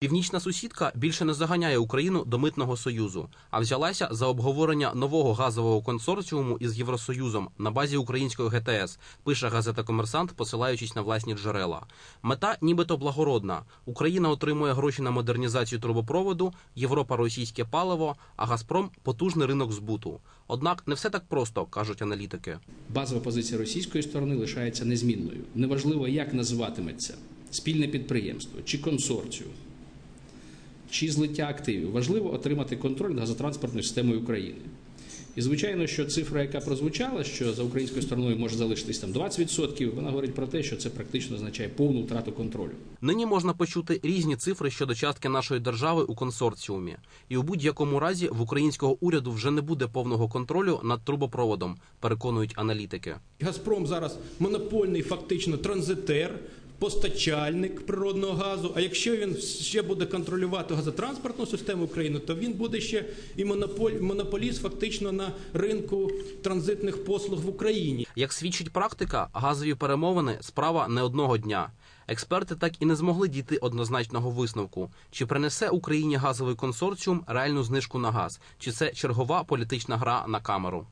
Північна сусідка більше не заганяє Україну до митного союзу, а взялася за обговорення нового газового консорціуму із Євросоюзом на базі української ГТС. Пише газета Комерсант, посилаючись на власні джерела. Мета нібито благородна. Україна отримує гроші на модернізацію трубопроводу, Європа російське паливо, а Газпром потужний ринок збуту. Однак не все так просто, кажуть аналітики. Базова позиція російської сторони лишається незмінною. Неважливо, як називатиметься спільне підприємство чи консорціум, чи злиття активів. Важливо отримати контроль над газотранспортною системою України. І звичайно, що цифра, яка прозвучала, що за українською стороною може залишитись там 20%, вона говорить про те, що це практично означає повну втрату контролю. Нині можна почути різні цифри щодо частки нашої держави у консорціумі, і у будь-якому разі в українського уряду вже не буде повного контролю над трубопроводом, переконують аналітики. Газпром зараз монопольний фактично транзитер, постачальник природного газу. А якщо він ще буде контролювати газотранспортну систему України, то він буде ще і монополь, монополіст фактично на ринку транзитних послуг в Україні. Як свідчить практика, газові перемовини справа не одного дня. Експерти так і не змогли дійти однозначного висновку, чи принесе Україні газовий консорціум реальну знижку на газ, чи це чергова політична гра на камеру.